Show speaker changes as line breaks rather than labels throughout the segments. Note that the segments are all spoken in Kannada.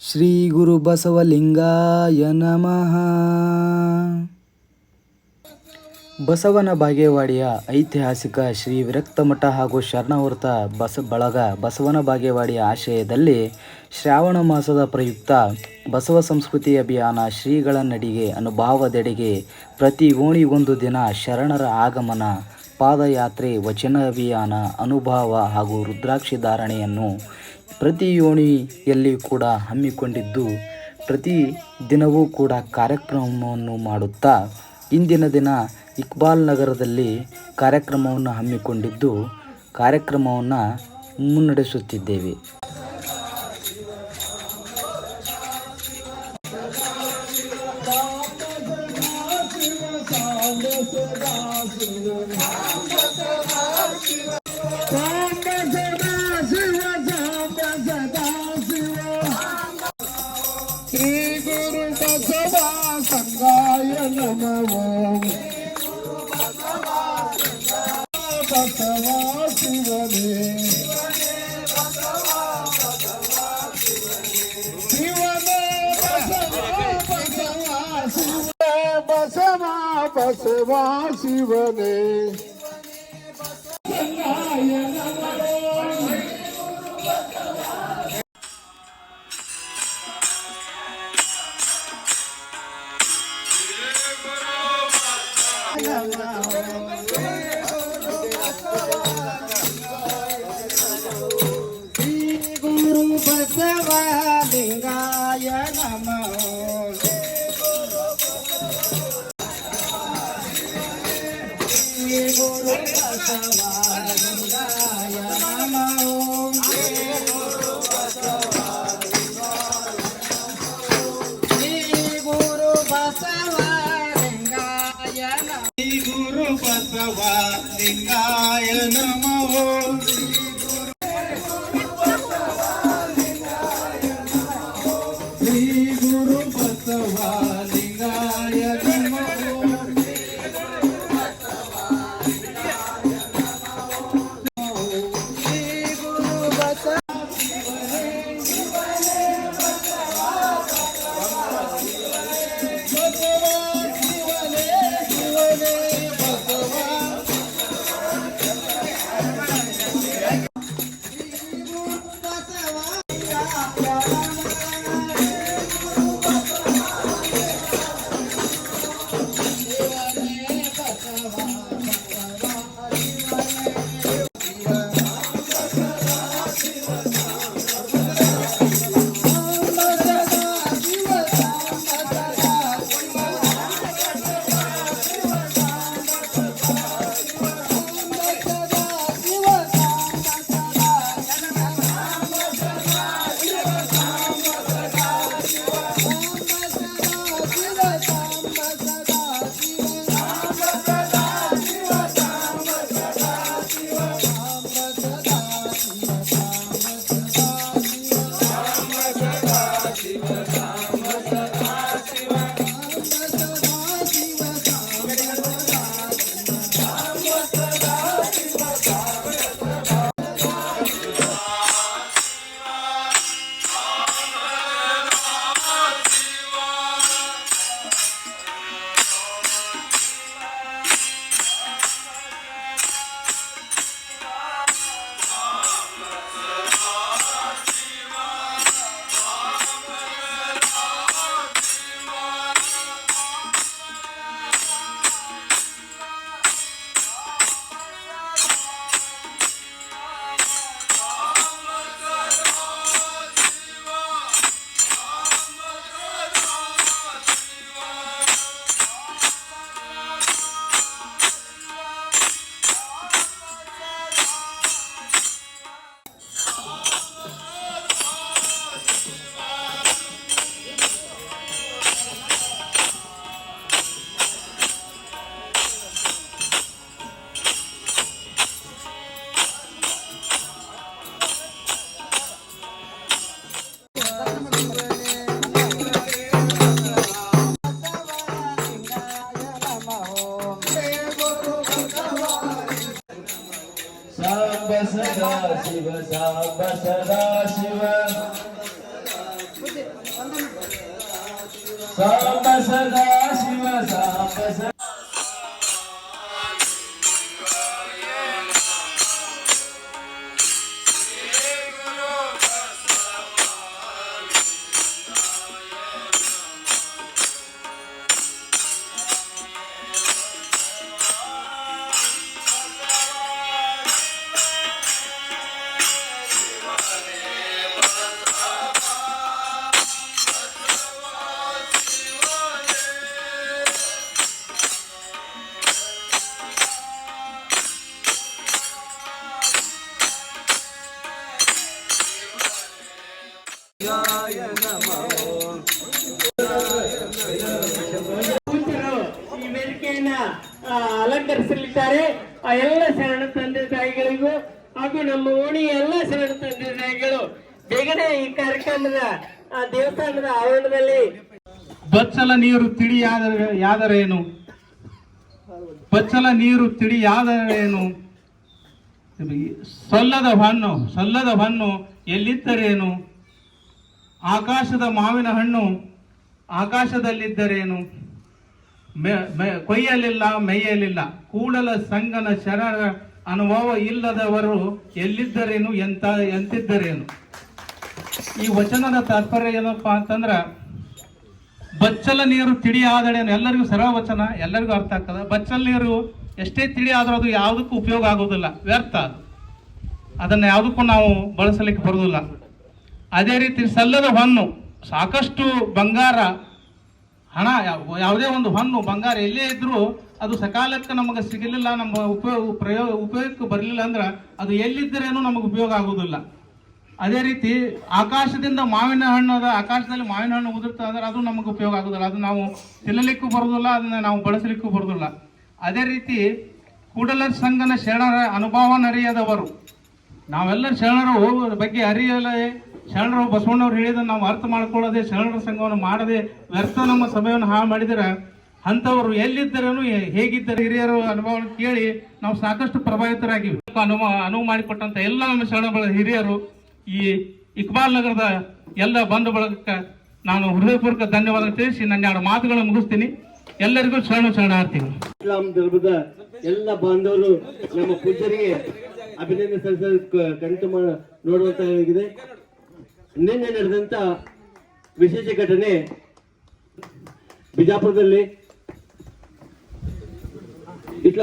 ಶ್ರೀ ಗುರು ಬಸವಲಿಂಗಾಯ ನಮಃ. ಬಸವನ ಬಾಗೇವಾಡಿಯ ಐತಿಹಾಸಿಕ ಶ್ರೀ ವಿರಕ್ತಮಠ ಹಾಗೂ ಶರಣವೃತ ಬಸ ಬಳಗ ಬಸವನ ಬಾಗೇವಾಡಿಯ ಆಶಯದಲ್ಲಿ ಶ್ರಾವಣ ಮಾಸದ ಪ್ರಯುಕ್ತ ಬಸವ ಸಂಸ್ಕೃತಿ ಅಭಿಯಾನ ಶ್ರೀಗಳ ನಡಿಗೆ ಅನುಭಾವದೆಡೆಗೆ ಪ್ರತಿ ಓಣಿಗೊಂದು ದಿನ ಶರಣರ ಆಗಮನ, ಪಾದಯಾತ್ರೆ, ವಚನ ಅಭಿಯಾನ, ಅನುಭಾವ ಹಾಗೂ ರುದ್ರಾಕ್ಷಿ ಧಾರಣೆಯನ್ನು ಪ್ರತಿ ಓಣಿಯಲ್ಲಿ ಕೂಡ ಹಮ್ಮಿಕೊಂಡಿದ್ದು, ಪ್ರತಿ ದಿನವೂ ಕೂಡ ಕಾರ್ಯಕ್ರಮವನ್ನು ಮಾಡುತ್ತಾ, ಇಂದಿನ ದಿನ ಇಕ್ಬಾಲ್ ನಗರದಲ್ಲಿ ಕಾರ್ಯಕ್ರಮವನ್ನು ಹಮ್ಮಿಕೊಂಡಿದ್ದು, ಕಾರ್ಯಕ್ರಮವನ್ನು ಮುನ್ನಡೆಸುತ್ತಿದ್ದೇವೆ.
ಬಸವ ಶಿವನೇ ಶಿವನೇ ಬಸವ ಬಸವ ಶಿವ ಬಸವ ಬಸವ ಶಿವನೇ ಗುರು ಬಸವ ಗುರು ಬಸವ
ಈ ವೇದಿಕೆಯನ್ನ ಅಲಂಕರಿಸಲಿದ್ದಾರೆ. ಆ ಎಲ್ಲ ಶರಣ ತಂದೆ ತಾಯಿಗಳಿಗೂ ಹಾಗೂ ನಮ್ಮ ಓಣಿ ಎಲ್ಲ ಶರಣ ತಂದೆ ತಾಯಿಗಳು. ಬೇಗನೆ ಈ ಕಾರ್ಯಕ್ರಮದ ಆ, ದೇವಸ್ಥಾನದ ಆವರಣದಲ್ಲಿ.
ಬಚ್ಚಲ ನೀರು ತಿಳಿಯಾದರೆ ಯಾದರೇನು? ಬಚ್ಚಲ ನೀರು ತಿಳಿಯಾದರೇನು ಸೊಲ್ಲದ ಹಣ್ಣು ಸೊಲ್ಲದ ಹಣ್ಣು ಎಲ್ಲಿದ್ದರೇನು? ಆಕಾಶದ ಮಾವಿನ ಹಣ್ಣು ಆಕಾಶದಲ್ಲಿದ್ದರೇನು? ಕೊಯ್ಯಲಿಲ್ಲ, ಮೇಯಲಿಲ್ಲ. ಕೂಡಲ ಸಂಗನ ಶರಣ ಅನುಭವ ಇಲ್ಲದವರು ಎಲ್ಲಿದ್ದರೇನು ಎಂತ, ಎಂತಿದ್ದರೇನು? ಈ ವಚನದ ತಾತ್ಪರ್ಯ ಏನಪ್ಪ ಅಂತಂದ್ರ, ಬಚ್ಚಲ ನೀರು ತಿಳಿ ಆದಳೇನು? ಎಲ್ಲರಿಗೂ ಸರಳ ವಚನ, ಎಲ್ಲರಿಗೂ ಅರ್ಥ ಆಗ್ತದೆ? ಬಚ್ಚಲ ನೀರು ಎಷ್ಟೇ ತಿಳಿ ಆದ್ರೂ ಅದು ಯಾವುದಕ್ಕೂ ಉಪಯೋಗ ಆಗೋದಿಲ್ಲ ವ್ಯರ್ಥ ಅದು. ಅದನ್ನು ಯಾವುದಕ್ಕೂ ನಾವು ಬಳಸಲಿಕ್ಕೆ ಬರುವುದಿಲ್ಲ. ಅದೇ ರೀತಿ ಸಲ್ಲದ ಹೊನ್ನು, ಸಾಕಷ್ಟು ಬಂಗಾರ, ಹಣ, ಯಾವ- ಯಾವುದೇ ಒಂದು ಹೊನ್ನು, ಬಂಗಾರ ಎಲ್ಲೇ ಇದ್ದರೂ ಅದು ಸಕಾಲಕ್ಕೆ ನಮಗೆ ಸಿಗಲಿಲ್ಲ, ನಮ್ಮ ಉಪಯೋಗ ಪ್ರಯೋಗ ಉಪಯೋಗಕ್ಕೆ ಬರಲಿಲ್ಲ ಅಂದ್ರೆ ಅದು ಎಲ್ಲಿದ್ದರೇನು ನಮಗೆ ಉಪಯೋಗ ಆಗುವುದಿಲ್ಲ. ಅದೇ ರೀತಿ ಆಕಾಶದಿಂದ ಮಾವಿನ ಹಣ್ಣು ಅದ ಆಕಾಶದಲ್ಲಿ ಮಾವಿನ ಹಣ್ಣು ಉದುರ್ತದೆ ಅಂದ್ರೆ ಅದು ನಮಗೆ ಉಪಯೋಗ ಆಗುದಿಲ್ಲ ಅದು ನಾವು ತಿನ್ನಲಿಕ್ಕೂ ಬರೋದಿಲ್ಲ ಅದನ್ನ ನಾವು ಬಳಸಲಿಕ್ಕೂ ಬರೋದಿಲ್ಲ ಅದೇ ರೀತಿ ಕೂಡಲ ಸಂಘನ ಶರಣರ ಅನುಭವ ನರಿಯದವರು. ನಾವೆಲ್ಲ ಶರಣರು ಬಗ್ಗೆ ಅರಿಯಲೇ ಶರಣರು ಬಸವಣ್ಣವ್ರು ಹೇಳಿದ ನಾವು ಅರ್ಥ ಮಾಡ್ಕೊಳ್ಳದೆ ಶರಣರ ಸಂಘವನ್ನು ಮಾಡದೆ ವ್ಯರ್ಥ ನಮ್ಮ ಸಮಯವನ್ನು ಹಾಳು ಮಾಡಿದರೆ, ಅಂಥವ್ರು ಎಲ್ಲಿದ್ದರೇನು ಹೇಗಿದ್ದರೆ ಹಿರಿಯರ ಅನುಭವವನ್ನು ಕೇಳಿ ನಾವು ಸಾಕಷ್ಟು ಪ್ರಭಾವಿತರಾಗಿವಿ. ಅನುಭವ ಅನುವು ಮಾಡಿಕೊಟ್ಟಂತ ಎಲ್ಲ ನಮ್ಮ ಶರಣ ಬಳಗ ಹಿರಿಯರು ಈ ಇಕ್ಬಾಲ್ ನಗರದ ಎಲ್ಲ ಬಂಧು ಬಳಗಕ್ಕೆ ನಾನು ಹೃದಯಪೂರ್ವಕ ಧನ್ಯವಾದ ತಿಳಿಸಿ ನನ್ನ ಎರಡು ಮಾತುಗಳನ್ನು ಮುಗಿಸ್ತೀನಿ. ಎಲ್ಲರಿಗೂ ಶರಣ ಶರಣಾರ್ಥಿಗಳು.
ಇಸ್ಲಾಂ ಧರ್ಮದ ಎಲ್ಲ ಬಾಂಧವರು ನಮ್ಮ ಪೂಜರಿಗೆ ಅಭಿನಂದನೆ ಸಲ್ಲಿಸಲು ಕರೆತು ನೋಡುವಂತಾಗಿದೆ ನಿನ್ನೆ ನಡೆದಂತ ವಿಶೇಷ ಘಟನೆ ಬಿಜಾಪುರದಲ್ಲಿ. ಇಟ್ಲ.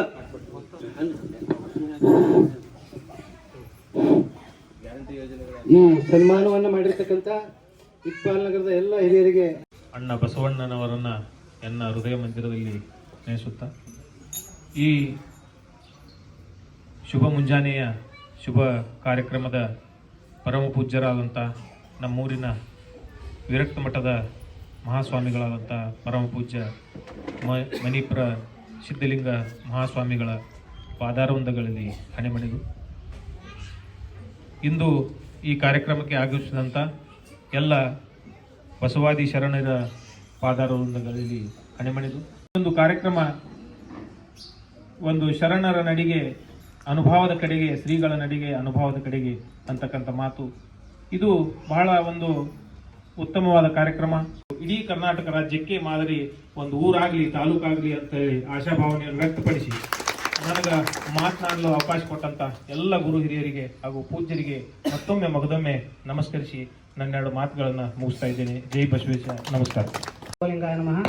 ಈ ಸನ್ಮಾನವನ್ನ ಮಾಡಿರ್ತಕ್ಕಂಥ ಇಕ್ಬಾಲ್ ನಗರದ ಎಲ್ಲ ಹಿರಿಯರಿಗೆ.
ಅಣ್ಣ ಬಸವಣ್ಣನವರನ್ನ ಎನ್ನ ಹೃದಯ ಮಂದಿರದಲ್ಲಿ ನೆನೆಸುತ್ತಾ. ಈ ಶುಭ ಮುಂಜಾನೆಯ ಶುಭ ಕಾರ್ಯಕ್ರಮದ ಪರಮ ಪೂಜ್ಯರಾದಂಥ ನಮ್ಮೂರಿನ ವಿರಕ್ತ ಮಠದ ಮಹಾಸ್ವಾಮಿಗಳಾದಂಥ ಪರಮ ಪೂಜ್ಯ ಮ ಮಣಿಪುರ ಸಿದ್ಧಲಿಂಗ ಮಹಾಸ್ವಾಮಿಗಳ ಪಾದಾರವೃಂದಗಳಲ್ಲಿ ಹಣೆಮಣಿದು ಇಂದು ಈ ಕಾರ್ಯಕ್ರಮಕ್ಕೆ ಆಗಮಿಸಿದಂಥ ಎಲ್ಲ ಬಸವಾದಿ ಶರಣರ ಪಾದಾರವೃಂದಗಳಲ್ಲಿ ಹಣೆಮಣಿದು ಒಂದು ಕಾರ್ಯಕ್ರಮ ಒಂದು ಶರಣರ ನಡಿಗೆ, ಅನುಭವದ ಕಡೆಗೆ, ಶ್ರೀಗಳ ನಡಿಗೆ, ಅನುಭವದ ಕಡೆಗೆ ಅಂತಕ್ಕಂಥ ಮಾತು ಇದು ಬಹಳ ಒಂದು ಉತ್ತಮವಾದ ಕಾರ್ಯಕ್ರಮ. ಇಡೀ ಕರ್ನಾಟಕ ರಾಜ್ಯಕ್ಕೆ ಮಾದರಿ ಒಂದು ಊರಾಗಲಿ, ತಾಲೂಕಾಗಲಿ ಅಂತ ಹೇಳಿ ಆಶಾಭಾವನೆಯನ್ನು ವ್ಯಕ್ತಪಡಿಸಿ, ನನಗೆ ಮಾತನಾಡಲು ಅವಕಾಶ ಕೊಟ್ಟಂತ ಎಲ್ಲ ಗುರು ಹಿರಿಯರಿಗೆ ಹಾಗೂ ಪೂಜ್ಯರಿಗೆ ಮತ್ತೊಮ್ಮೆ ಮಗದೊಮ್ಮೆ ನಮಸ್ಕರಿಸಿ ನನ್ನೆರಡು ಮಾತುಗಳನ್ನು ಮುಗಿಸ್ತಾ ಇದ್ದೇನೆ. ಜೈ ಬಸವೇಶ್ವರ. ನಮಸ್ಕಾರ.
ನಮಃ.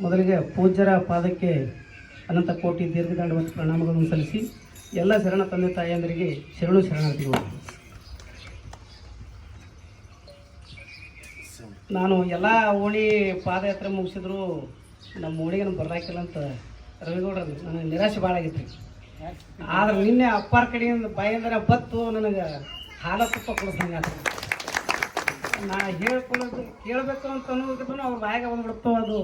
ಮೊದಲಿಗೆ ಪೂಜ್ಯರ ಪಾದಕ್ಕೆ ಅನಂತ ಕೋಟಿ ದೀರ್ಘದಂಡ ಮತ್ತು ಪ್ರಣಾಮಗಳನ್ನು ಸಲ್ಲಿಸಿ ಎಲ್ಲ ಶರಣ ತಂದೆ ತಾಯಿಯಂದರಿಗೆ ಶರಣು ಶರಣಾರ್ಥಿಗಳು. ನಾನು ಎಲ್ಲ ಓಣಿ ಪಾದಯಾತ್ರೆ ಮುಗಿಸಿದ್ರು, ನಮ್ಮ ಓಣಿಗೆ ನಮ್ಗೆ ಬರಲಾಕಿಲ್ಲ ಅಂತ ರವಿಗೌಡ್ರ ನನಗೆ ನಿರಾಶೆ ಭಾಳ ಆಗೈತೆ ಆದ್ರೆ ನಿನ್ನೆ ಅಪ್ಪಾರ ಕಡೆಯಿಂದ ಬಾಯಿಂದ ಬತ್ತು ನನಗೆ ಹಾಲ ತುಪ್ಪ ಕೊಡಿಸ್ದಂಗೆ. ನಾ ಹೇಳ್ಕೊಳ್ಳೋದು, ಕೇಳಬೇಕು ಅಂತ ಅನ್ನೋದಕ್ಕೂ ಅವ್ರ ಬಾಯಾಗ ಬಂದ್ಬಿಡ್ತು ಅದು.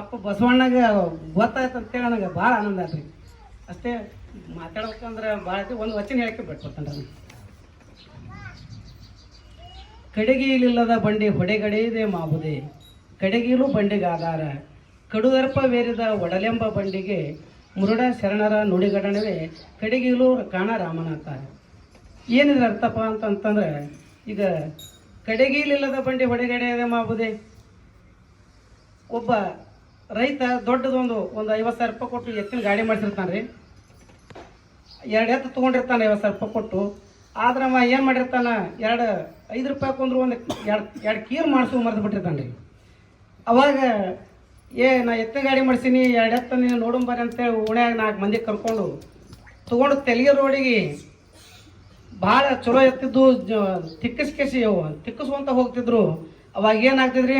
ಅಪ್ಪ ಬಸವಣ್ಣಗೆ ಗೊತ್ತಾಯ್ತು ಅಂತೇಳಿ ನನಗೆ ಭಾಳ ಆನಂದ ಆತ್ರಿ ಅಷ್ಟೇ ಮಾತಾಡ್ಬೇಕಂದ್ರೆ ಭಾಳ ಒಂದು ವಚನ ಹೇಳಕ್ಕೆ ಬಿಟ್ಕೊತಾನೆ ನಾನು ಕಡೆಗೀಲಿಲ್ಲದ ಬಂಡಿ ಹೊಡೆಗಡೆಯದೆ ಮಾಬುದೆ ಕಡೆಗೀಲು ಬಂಡಿಗಾಧಾರ ಕಡುದರ್ಪ ಬೇರಿದ ಒಡಲೆಂಬ ಬಂಡಿಗೆ ಮುರುಡ ಶರಣರ ನುಡಿಗಡಣವೇ ಕಡೆಗೀಲು ಕಾಣ ರಾಮನಾಥ ಏನಿದ್ರ ಅರ್ಥಪ್ಪ ಅಂತಂತಂದ್ರೆ, ಈಗ ಕಡೆಗೀಲಿಲ್ಲದ ಬಂಡಿ ಹೊಡೆಗಡೆಯದೆ ಮಾಬುದೆ ಒಬ್ಬ ರೈತ ದೊಡ್ಡದೊಂದು ಒಂದು ಐವತ್ತು ಸಾವಿರ ರೂಪಾಯಿ ಕೊಟ್ಟು ಎತ್ತಿನ ಗಾಡಿ ಮಾಡಿಸಿರ್ತಾನೆ ರೀ ಎರಡು ಎತ್ತು ತೊಗೊಂಡಿರ್ತಾನೆ ಐವತ್ತು ಸಾವಿರ ರೂಪಾಯಿ ಕೊಟ್ಟು. ಆದ್ರೆ ಅವ ಏನು ಮಾಡಿರ್ತಾನೆ? ಎರಡು ಐದು ರೂಪಾಯಿ ಕೊಂದ್ರು ಒಂದು ಎರಡು ಎರಡು ಕೀರ್ ಮಾಡಿಸು ಮರೆದು ಬಿಟ್ಟಿರ್ತಾನೆ ರೀ ಅವಾಗ, ಏ, ನಾ ಎತ್ತ ಗಾಡಿ ಮಾಡಿಸೀನಿ, ಎರಡು ಎತ್ತ ನೀನು ನೋಡಂಬರಿ ಅಂತೇಳಿ ಓಣ್ಯಾಗ ನಾಲ್ಕು ಮಂದಿ ಕರ್ಕೊಂಡು ತೊಗೊಂಡು ತೆಲಿಗೆ ರೋಡಿಗೆ ಭಾಳ ಚಲೋ ಎತ್ತಿದ್ದು ತಿಕ್ಕಿಸ್ಕೇಸಿ ತಿಕ್ಕಸ್ಕೊಂತ ಹೋಗ್ತಿದ್ರು. ಅವಾಗ ಏನಾಗ್ತಿದ್ರಿ?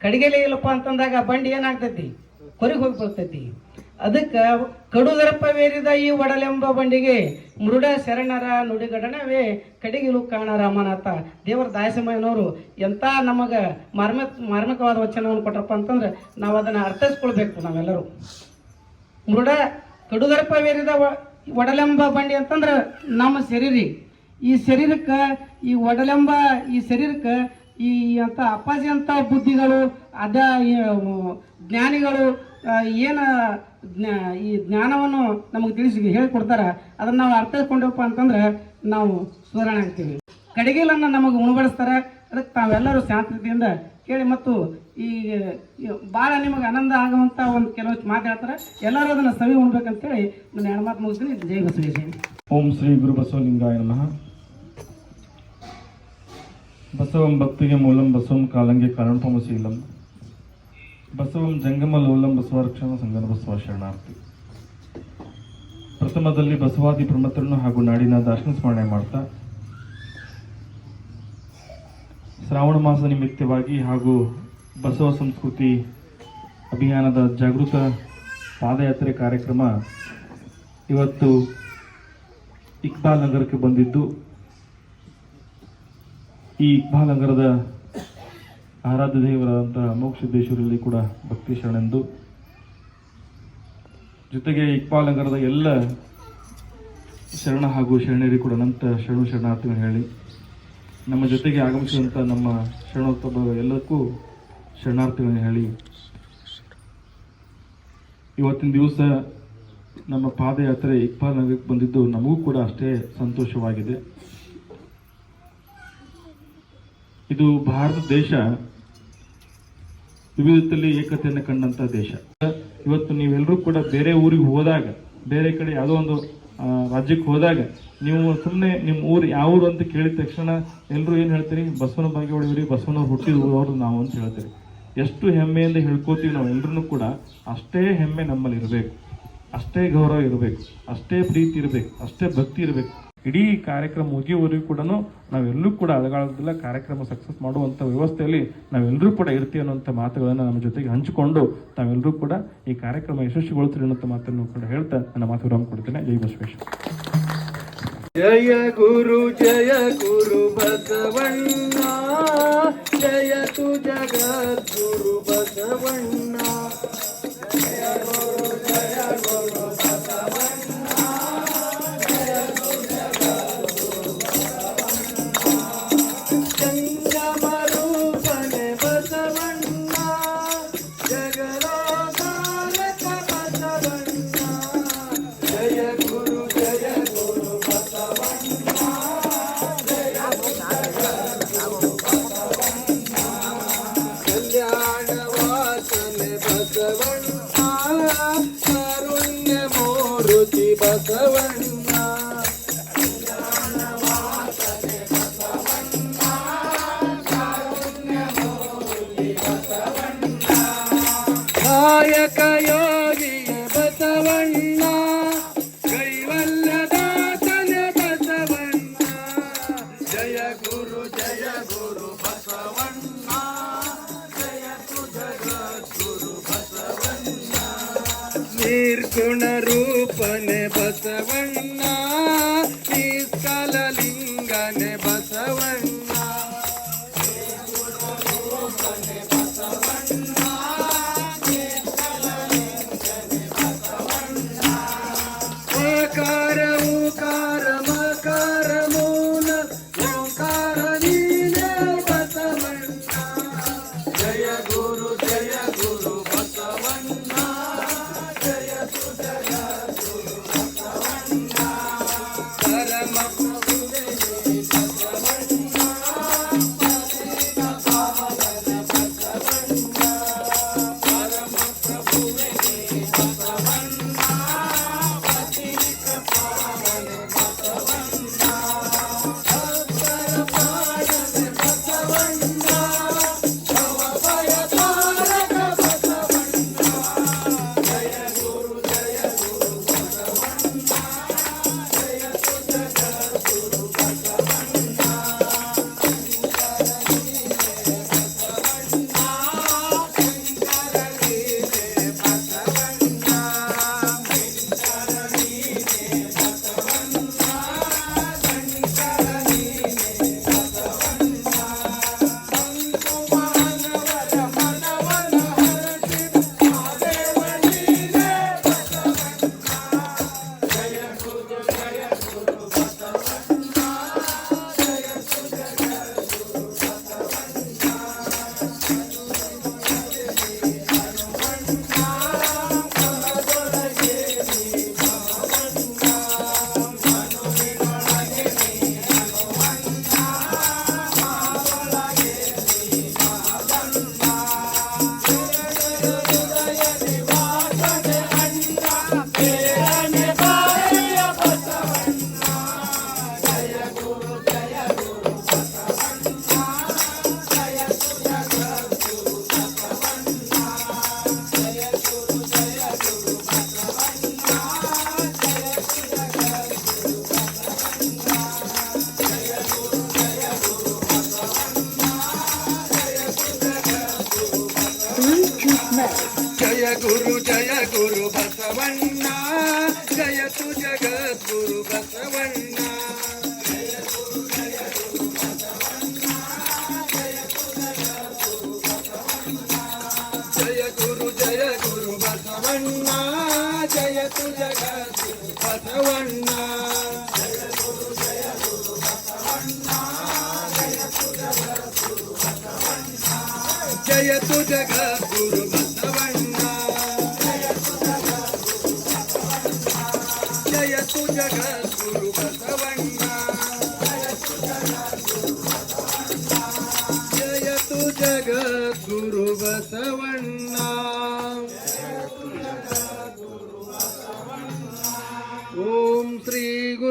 ಕಡಿಗೆಲೇ ಇಲ್ಲಪ್ಪ ಅಂತಂದಾಗ ಬಂಡಿ ಏನಾಗ್ತೈತಿ? ಕೊರಿಗೆ ಹೋಗಿ ಬರ್ತೈತಿ. ಅದಕ್ಕೆ ಕಡುದರಪ್ಪ ವೇರಿದ ಈ ಒಡಲೆಂಬ ಬಂಡಿಗೆ ಮೃಡ ಶರಣರ ನುಡಿಗಡನವೇ ಕಡಿಗಿಲು ಕಾಣ ರಾಮನಾಥ. ದೇವರ ದಾಯಸಮಯನವರು ಎಂಥ ನಮಗೆ ಮರ್ಮ ಮಾರ್ಮಿಕವಾದ ವಚನವನ್ನು ಕೊಟ್ಟರಪ್ಪ ಅಂತಂದ್ರೆ ನಾವು ಅದನ್ನು ಅರ್ಥೈಸ್ಕೊಳ್ಬೇಕು ನಾವೆಲ್ಲರೂ. ಮೃಡ ಕಡುದರಪ್ಪ ವೇರಿದ ಒ- ಒಡಲೆಂಬ ಬಂಡಿ ಅಂತಂದ್ರೆ ನಮ್ಮ ಶರೀರ. ಈ ಶರೀರಕ್ಕೆ ಈ ಒಡಲೆಂಬ ಈ ಶರೀರಕ್ಕೆ ಈ ಅಂತ ಅಪ್ಪಾಜಿ ಅಂತ ಬುದ್ಧಿಗಳು, ಅದ ಜ್ಞಾನಿಗಳು ಏನು ಈ ಜ್ಞಾನವನ್ನು ನಮಗೆ ತಿಳಿಸಿ ಹೇಳಿಕೊಡ್ತಾರೆ, ಅದನ್ನು ನಾವು ಅರ್ಥೈಸ್ಕೊಂಡೇವಪ್ಪ ಅಂತಂದ್ರೆ ನಾವು ಸುಧಾರಣೆ ಆಗ್ತೀವಿ. ಕಡೆಗೆಲನ್ನು ನಮಗೆ ಉಣಬಡಿಸ್ತಾರೆ, ಅದಕ್ಕೆ ತಾವೆಲ್ಲರೂ ಶಾಂತತೆಯಿಂದ ಕೇಳಿ ಮತ್ತು ಈ ಭಾಳ ನಿಮಗೆ ಆನಂದ ಆಗುವಂಥ ಒಂದು ಕೆಲವು ಮಾತು ಹೇಳ್ತಾರೆ. ಎಲ್ಲರೂ ಅದನ್ನು ಸವಿ ಉಣ್ಬೇಕಂತೇಳಿ ನನ್ನ ಮಾತು ಮುಗಿಸ್ತೀನಿ. ಜೈ ಬಸವೇಶ್ವರಿ.
ಓಂ ಶ್ರೀ ಗುರು ಬಸವಲಿಂಗಾಯ ನಮಃ. ಬಸವಂ ಭಕ್ತಿಗೆ ಮೂಲಂ ಬಸವಂ ಕಾಲಂಗೆ ಕಾರಣಪಮಶೀಲಂ ಬಸವಂ ಜಂಗಮ ಲೋಲಂ ಬಸವರಕ್ಷಣ ಸಂಘದ ಬಸವ ಶರಣಾರ್ಥಿ. ಪ್ರಥಮದಲ್ಲಿ ಬಸವಾದಿ ಪ್ರಮತರನ್ನು ಹಾಗೂ ನಾಡಿನ ದರ್ಶನ ಸ್ಮರಣೆ ಮಾಡ್ತಾ, ಶ್ರಾವಣ ಮಾಸ ನಿಮಿತ್ತವಾಗಿ ಹಾಗೂ ಬಸವ ಸಂಸ್ಕೃತಿ ಅಭಿಯಾನದ ಜಾಗೃತ ಪಾದಯಾತ್ರೆ ಕಾರ್ಯಕ್ರಮ ಇವತ್ತು ಇಕ್ಬಾಲ್ ನಗರಕ್ಕೆ ಬಂದಿದ್ದು. ಈ ಇಕ್ಬಾಲ್ ನಗರದ ಆರಾಧ್ಯ ದೇವರಾದಂತಹ ಮೋಕ್ಷಸಿದ್ದೇಶ್ವರಲ್ಲಿ ಕೂಡ ಭಕ್ತಿ ಶರಣೆಂದು. ಜೊತೆಗೆ ಇಕ್ಬಾಲ್ ನಗರದ ಎಲ್ಲ ಶರಣ ಹಾಗೂ ಶರಣರಿಗೆ ಕೂಡ ಅನಂತ ಶರಣು ಶರಣಾರ್ಥಿಗಳನ್ನು ಹೇಳಿ, ನಮ್ಮ ಜೊತೆಗೆ ಆಗಮಿಸಿದಂಥ ನಮ್ಮ ಶರಣೋತ್ಸವ ಎಲ್ಲಕ್ಕೂ ಶರಣಾರ್ಥಿಗಳನ್ನು ಹೇಳಿ. ಇವತ್ತಿನ ದಿವಸ ನಮ್ಮ ಪಾದಯಾತ್ರೆ ಇಕ್ಬಾಲ್ ನಗರಕ್ಕೆ ಬಂದಿದ್ದು ನಮಗೂ ಕೂಡ ಅಷ್ಟೇ ಸಂತೋಷವಾಗಿದೆ. ಇದು ಭಾರತ ದೇಶ ವಿವಿಧತೆಯಲ್ಲಿ ಏಕತೆಯನ್ನು ಕಂಡಂತ ದೇಶ. ಇವತ್ತು ನೀವೆಲ್ಲರೂ ಕೂಡ ಬೇರೆ ಊರಿಗೆ ಹೋದಾಗ, ಬೇರೆ ಕಡೆ ಯಾವುದೋ ಒಂದು ರಾಜ್ಯಕ್ಕೆ ಹೋದಾಗ, ನೀವು ಸುಮ್ಮನೆ ನಿಮ್ಮ ಊರು ಯಾವ ಊರು ಅಂತ ಕೇಳಿದ ತಕ್ಷಣ ಎಲ್ಲರೂ ಏನು ಹೇಳ್ತೀರಿ? ಬಸವನ ಬಾಗೇವಾಡಿ ಬಸವನ ಹುಟ್ಟಿದ ಊರವರು ನಾವು ಅಂತ ಹೇಳ್ತೀರಿ. ಎಷ್ಟು ಹೆಮ್ಮೆಯಿಂದ ಹೇಳ್ಕೋತೀವಿ ನಾವು ಎಲ್ಲರೂ ಕೂಡ ಅಷ್ಟೇ ಹೆಮ್ಮೆ ನಮ್ಮಲ್ಲಿ ಇರಬೇಕು ಅಷ್ಟೇ ಗೌರವ ಇರಬೇಕು. ಅಷ್ಟೇ ಪ್ರೀತಿ ಇರಬೇಕು. ಅಷ್ಟೇ ಭಕ್ತಿ ಇರಬೇಕು. ಇಡೀ ಕಾರ್ಯಕ್ರಮ ಮುಗಿಯುವವರೆಗೂ ಕೂಡ ನಾವೆಲ್ಲರೂ ಕೂಡ ಅಳಗಾಡೋದಿಲ್ಲ ಕಾರ್ಯಕ್ರಮ ಸಕ್ಸಸ್ ಮಾಡುವಂಥ ವ್ಯವಸ್ಥೆಯಲ್ಲಿ ನಾವೆಲ್ಲರೂ ಕೂಡ ಇರ್ತೀವಿ ಅನ್ನೋಂಥ ಮಾತುಗಳನ್ನು ನಮ್ಮ ಜೊತೆಗೆ ಹಂಚಿಕೊಂಡು ತಾವೆಲ್ಲರೂ ಕೂಡ ಈ ಕಾರ್ಯಕ್ರಮ ಯಶಸ್ವಿಗೊಳ್ತೀರಿ ಅನ್ನೋಂಥ ಮಾತನ್ನು ಕೂಡ ಹೇಳ್ತಾ ನನ್ನ ಮಾತು ವಿರಾಮ ಕೊಡ್ತೇನೆ. ಜೈ ಬಸವೇಶ್ವರ.
ಜಯ ಗುರು ಜಯ ಗುರು ಬಸವಣ್ಣ, ಜಯ ತು ಜಗದ್ಗುರು ಬಸವಣ್ಣ. ಸಂಗಮ ಕಾಯಕ ಯೋಗಿಯ ಬಸವಣ್ಣ ಕೈವಲ್ಯದಾತನ ಬಸವಣ್ಣ ಜಯ ಗುರು ಜಯ ಗುರು ಬಸವಣ್ಣ ಜಯ ಜಗದ್ಗುರು ಬಸವಣ್ಣ ನಿರ್ಗುಣ ರೂಪನೆ ಬಸವಣ್ಣ ನಿಷ್ಕಲಲಿಂಗನೆ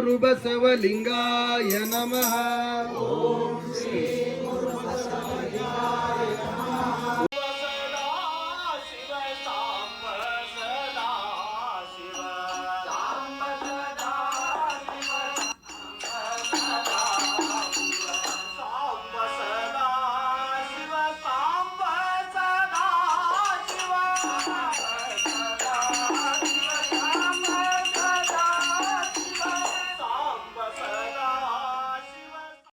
गुरुबसवलिङ्गाय नमः